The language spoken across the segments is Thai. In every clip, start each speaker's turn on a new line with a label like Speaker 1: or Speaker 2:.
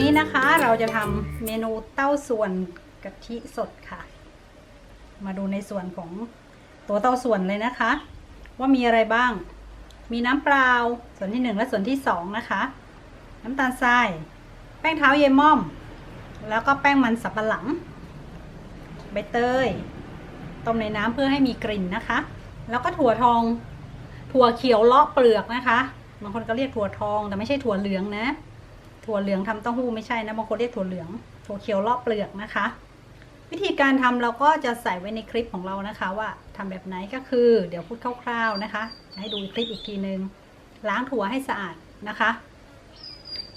Speaker 1: นี้นะคะเราจะทำเมนูเต้าส่วนกะทิสดค่ะ มาดูในส่วนของตัวเต้าส่วนเลยนะคะ ว่ามีอะไรบ้าง มีน้ำเปล่าส่วนที่หนึ่งและส่วนที่สองนะคะ น้ำตาลทราย แป้งเท้าเยม่อม แล้วก็แป้งมันสับปะหลัง ใบเตยต้มในน้ำเพื่อให้มีกลิ่นนะคะ แล้วก็ถั่วทอง ถั่วเขียวเลาะเปลือกนะคะบางคนก็เรียกถั่วทองแต่ไม่ใช่ถั่วเหลืองนะ ถั่วเหลืองทำเต้าหู้ไม่ใช่นะบางคนเรียกถั่วเหลืองถั่วเขียวเลาะเปลือกนะคะ วิธีการทำเราก็จะใส่ไว้ในคลิปของเรานะคะว่าทำแบบไหนก็คือเดี๋ยวพูดคร่าว ๆนะคะ ให้ดูคลิปอีกทีนึง ล้างถั่วให้สะอาดนะคะ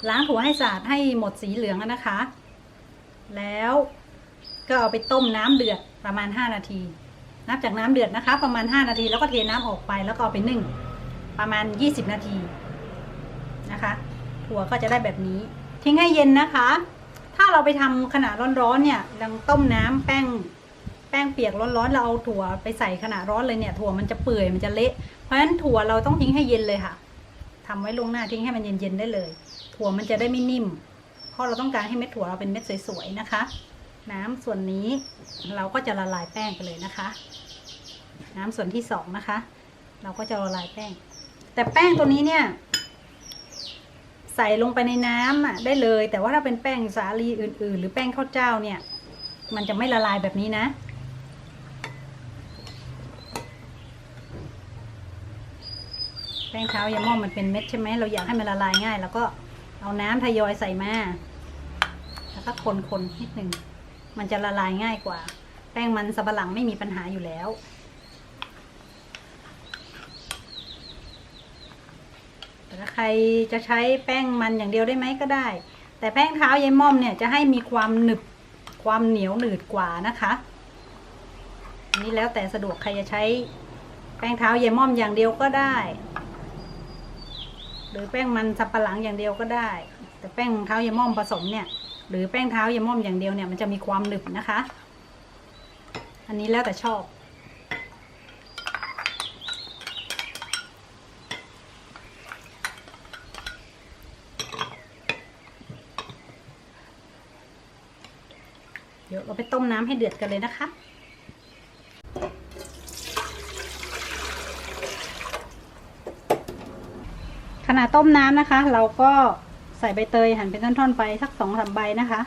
Speaker 1: ล้างถั่วให้สะอาดให้หมดสีเหลืองนะคะ แล้วก็เอาไปต้มน้ำเดือดประมาณ 5 นาที นับจากน้ำเดือดนะคะ ประมาณ 5 นาทีแล้วก็เทน้ำออกไปแล้วก็เอาไปนึ่งประมาณ 20 นาทีนะคะ ถั่วก็จะได้แบบนี้ ทิ้งให้เย็นนะคะ ถ้าเราไปทำขณะร้อนๆเนี่ยลังต้มน้ำแป้งแป้งเปียกร้อนๆเราเอาถั่วไปใส่ขณะร้อนเลยเนี่ยถั่วมันจะเปื่อยมันจะเละเพราะฉะนั้นถั่วเราต้องทิ้งให้เย็นเลยค่ะทำไว้ลงหน้าทิ้งให้มันเย็นๆได้เลย ถั่วมันจะได้ไม่นิ่ม เพราะเราต้องการให้เม็ดถั่วเราเป็นเม็ดสวยๆนะคะ น้ำส่วนนี้เราก็จะละลายแป้งไปเลยนะคะ น้ำส่วนที่สองนะคะ เราก็จะละลายแป้ง แต่แป้งตัวนี้เนี่ย ใส่ลงไปในน้ำอะได้เลย แต่ว่าถ้าเป็นแป้งสาลีอื่น ๆ หรือแป้งข้าวเจ้าเนี่ย มันจะไม่ละลายแบบนี้นะแป้งเท้ายาม่อมมันเป็นเม็ดใช่ไหมเราอยากให้มันละลายง่ายแล้วก็เอาน้ำทยอยใส่มาแล้วก็คนๆนิดหนึ่งมันจะละลายง่ายกว่า แป้งมันสับปะหลังไม่มีปัญหาอยู่แล้ว แต่ ถ้าใครจะใช้แป้งมันอย่างเดียวได้ไหมก็ได้ แต่แป้งเท้ายายม่อมเนี่ยจะให้มีความหนึบความเหนียวหนืดกว่านะคะอันนี่แล้วแต่สะดวกใครจะใช้แป้งเท้ายายม่อมอย่างเดียวก็ได้ หรือแป้งมันสับปะหลังอย่างเดียวก็ได้ แต่แป้งเท้ายายม่อมผสมเนี่ย หรือแป้งเท้ายายม่อมอย่างเดียวเนี่ยมันจะมีความหนึบนะคะ อันนี้แล้วแต่ชอบ เดี๋ยวเราไปต้ มน้ำให้เดือดกันเลยนะคะ ขณะต้มน้ำนะคะ เราก็ใส่ใบเตยหั่นเป็นท่อนๆไปสักสองสามใบนะคะ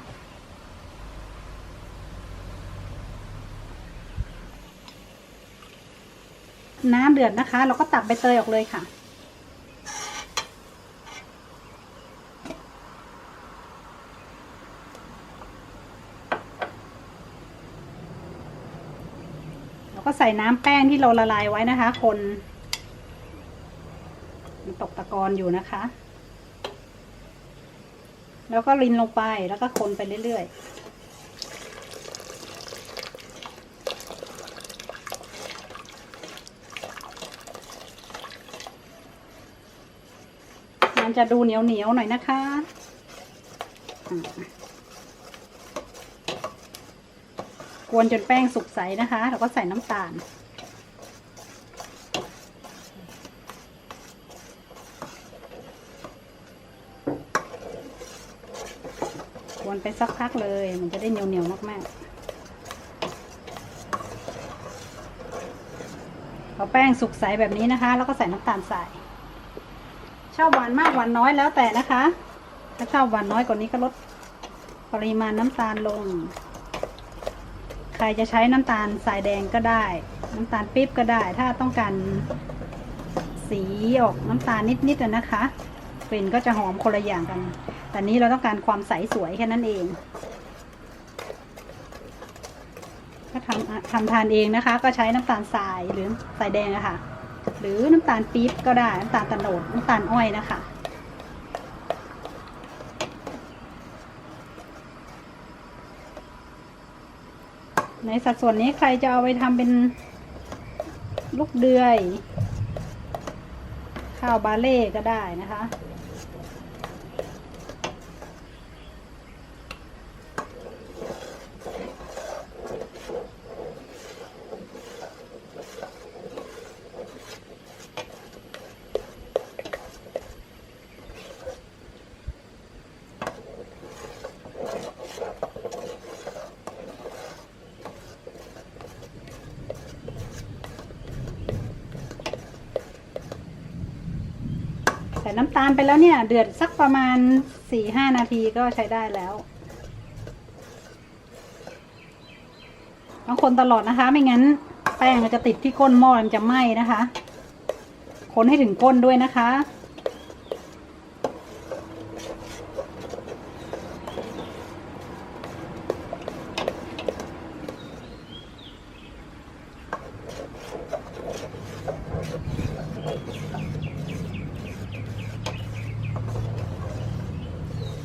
Speaker 1: น้ำเดือดนะคะ เราก็ตักใบเตยออกเลยค่ะ ก็ใส่น้ำแป้งที่เราละลายไว้นะคะ คนมันตกตะกอนอยู่นะคะ แล้วก็รินลงไปแล้วก็คนไปเรื่อยๆมันจะดูเหนียวเหนียวๆหน่อยนะคะอ่า กวนจนแป้งสุกใสนะคะแล้วก็ใส่น้ำตาล กวนไปสักพักเลย มันจะได้เหนียวเหนียวๆมากๆพอแป้งสุกใสแบบนี้นะคะ แล้วก็ใส่น้ำตาลใส่ชอบหวานมากหวานน้อยแล้วแต่นะคะ ถ้าชอบหวานน้อยกว่านี้ก็ลดปริมาณน้ำตาลลง ใครจะใช้น้ำตาลสายแดงก็ได้ น้ำตาลปี๊บก็ได้ ถ้าต้องการสีออกน้ำตาลนิดๆอะนะคะกลิ่นก็จะหอมคนละอย่างกัน แต่นี้เราต้องการความใสสวยแค่นั้นเองถ้าทำทำทานเองนะคะ ก็ใช้น้ำตาลทรายหรือสายแดงอะค่ะหรือน้ำตาลปี๊บก็ได้ น้ำตาลตะโนดน้ำตาลอ้อยนะคะ ในสัดส่วนนี้ใครจะเอาไปทำเป็นลูกเดือย ข้าวบาเล่ก็ได้นะคะ ส่น้ำตาลไปแล้วเนี่ย เดือดสักประมาณสี่ห้านาทีก็ใช้ได้แล้วต้องคนตลอดนะคะ ไม่งั้น แป้งจะติดที่ก้นหม้อมันจะไหม้นะคะ คนให้ถึงก้นด้วยนะคะ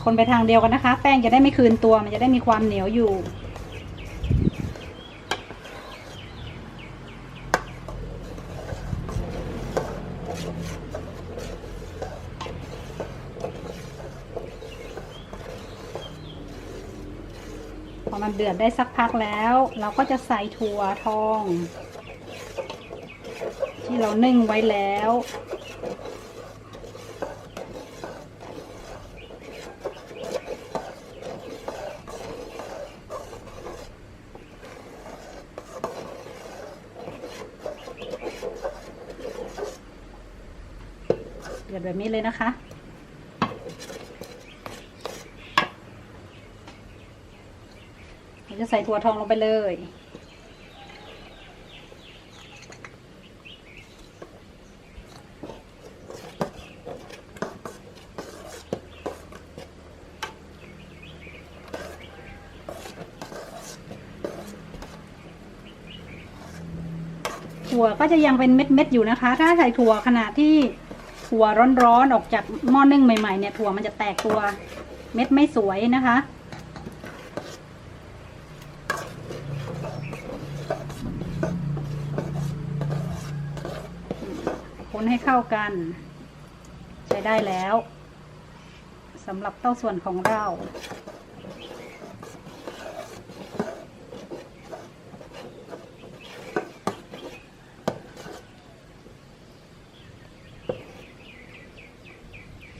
Speaker 1: คนไปทางเดียวกันนะคะ แป้งจะได้ไม่คืนตัวมันจะได้มีความเหนียวอยู่ พอมันเดือดได้สักพักแล้ว เราก็จะใส่ถั่วทอง ที่เรานึ่งไว้แล้ว แบบนี้เลยนะคะจะใส่ถั่วทองลงไปเลย ถั่วก็จะยังเป็นเม็ดๆอยู่นะคะ ถ้าใส่ถั่วขณะที่ ถั่วร้อนๆออกจากหม้อนึ่งใหม่ๆเนี่ยถั่วมันจะแตกตัวเม็ดไม่สวยนะคะ คนให้เข้ากัน ใช้ได้แล้วสำหรับเต้าส่วนของเรา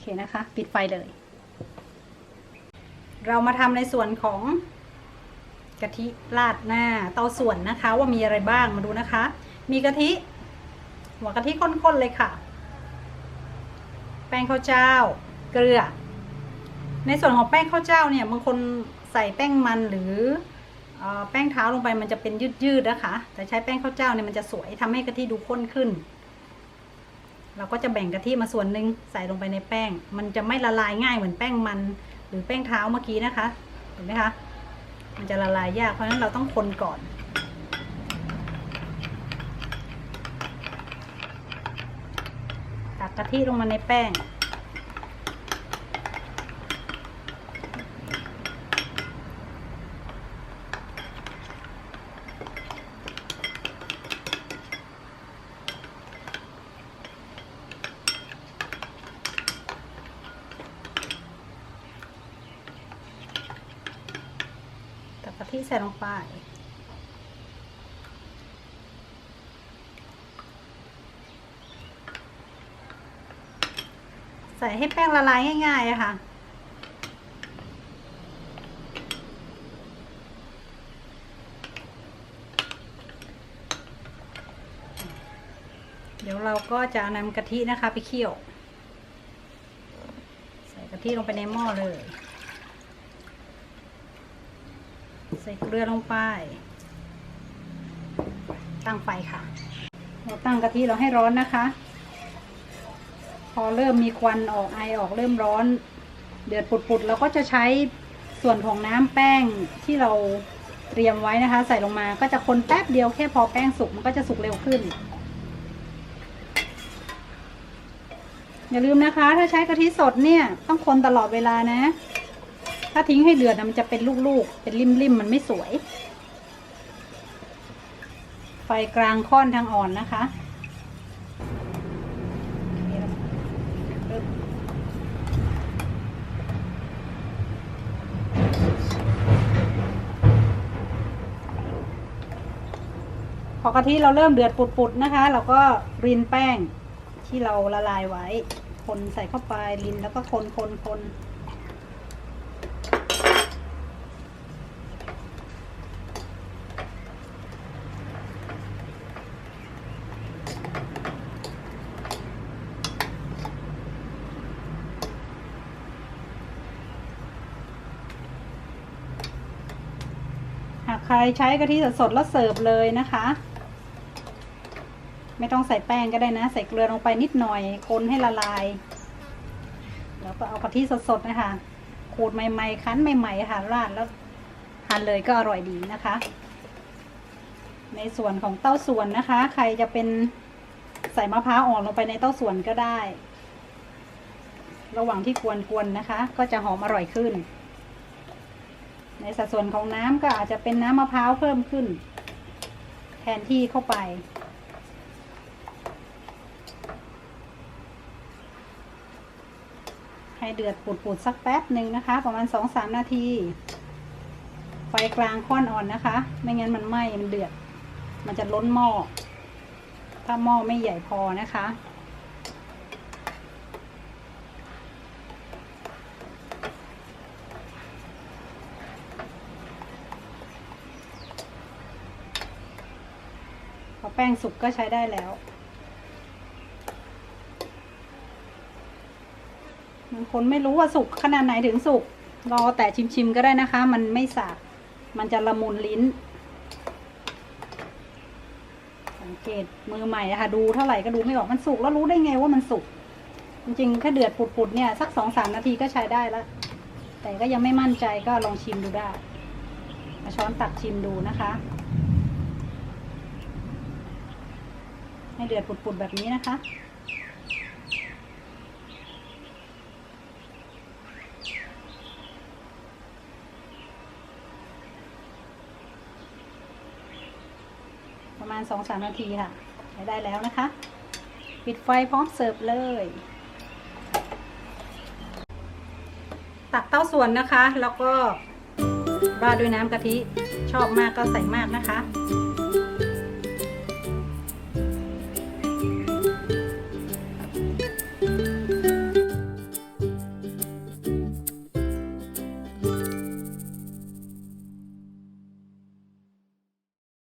Speaker 1: เคนะคะ ปิดไฟเลย เรามาทำในส่วนของกะทิราดหน้าเตาส่วนนะคะ ว่ามีอะไรบ้างมาดูนะคะ มีกะทิ หัวกะทิข้นๆเลยค่ะ แป้งข้าวเจ้า เกลือ ในส่วนของแป้งข้าวเจ้าเนี่ยบางคนใส่แป้งมันหรือเออแป้งเท้าลงไปมันจะเป็นยืดๆนะคะ แต่ใช้แป้งข้าวเจ้าเนี่ยมันจะสวยทำให้กะทิดูข้นขึ้น เราก็จะแบ่งกะทิมาส่วนหนึ่งใส่ลงไปในแป้ง มันจะไม่ละลายง่ายเหมือนแป้งมัน หรือแป้งเท้าเมื่อกี้นะคะ เห็นไหมคะ มันจะละลายยาก เพราะฉะนั้นเราต้องคนก่อน ตักกะทิลงมาในแป้ง ใส่ลงไป ใส่ให้แป้งละลายง่ายๆอะค่ะเดี๋ยวเราก็จะนำกะทินะคะไปเคี่ยว ใส่กะทิลงไปในหม้อเลย ใส่เกลือลงไป ตั้งไฟค่ะ เราตั้งกะทิเราให้ร้อนนะคะ พอเริ่มมีควันออกไอออกเริ่มร้อน เดือดปุดๆเราก็จะใช้ส่วนของน้ำแป้งที่เราเตรียมไว้นะคะ ใส่ลงมาก็จะคนแป๊บเดียวแค่พอแป้งสุกมันก็จะสุกเร็วขึ้น อย่าลืมนะคะ ถ้าใช้กะทิสดเนี่ย ต้องคนตลอดเวลานะ ถ้าทิ้งให้เดือดนะมันจะเป็นลูกๆ เป็นริมๆ มันไม่สวย ไฟกลางค่อนทางอ่อนนะคะพอกะทิเราเริ่มเดือดปุดๆนะคะ เราก็รินแป้งที่เราละลายไว้ คนใส่เข้าไปรินแล้วก็คนคนคน ใครใช้กะทิสดๆแล้วเสิร์ฟเลยนะคะ ไม่ต้องใส่แป้งก็ได้นะ ใส่เกลือลงไปนิดหน่อยคนให้ละลายแล้วก็เอากะทิสดๆนะคะ ขูดใหม่ๆคั้นใหม่ๆค่ะราดแล้วทานเลยก็อร่อยดีนะคะ ในส่วนของเต้าส่วนนะคะ ใครจะเป็นใส่มะพร้าวอ่อนลงไปในเต้าส่วนก็ได้ ระหว่างที่กวนๆนะคะ ก็จะหอมอร่อยขึ้น ในสัดส่วนของน้ำก็อาจจะเป็นน้ำมะพร้าวเพิ่มขึ้น แทนที่เข้าไป ให้เดือดปุดๆสักแป๊บหนึ่งนะคะ ประมาณสองสามนาที ไฟกลางค่อนอ่อนนะคะ ไม่งั้นมันไหม้มันเดือด มันจะล้นหม้อถ้าหม้อไม่ใหญ่พอนะคะ แป้งสุกก็ใช้ได้แล้วบางคนไม่รู้ว่าสุกขนาดไหนถึงสุก รอแต่ชิมๆก็ได้นะคะ มันไม่สาบมันจะละมุนลิ้น สังเกตมือใหม่นะคะดูเท่าไหร่ก็ดูไม่ออกมันสุกแล้วรู้ได้ไงว่ามันสุก จริงๆแค่เดือดปุดๆเนี่ย สักสองสามนาทีก็ใช้ได้แล้ว แต่ก็ยังไม่มั่นใจก็ลองชิมดูได้ มาช้อนตักชิมดูนะคะ ให้เดือดปุดๆแบบนี้นะคะ ประมาณ 2-3 นาทีค่ะใช้ได้แล้วนะคะ ปิดไฟพร้อมเสิร์ฟเลย ตักเต้าส่วนนะคะ แล้วก็ราดด้วยน้ำกะทิ ชอบมากก็ใส่มากนะคะ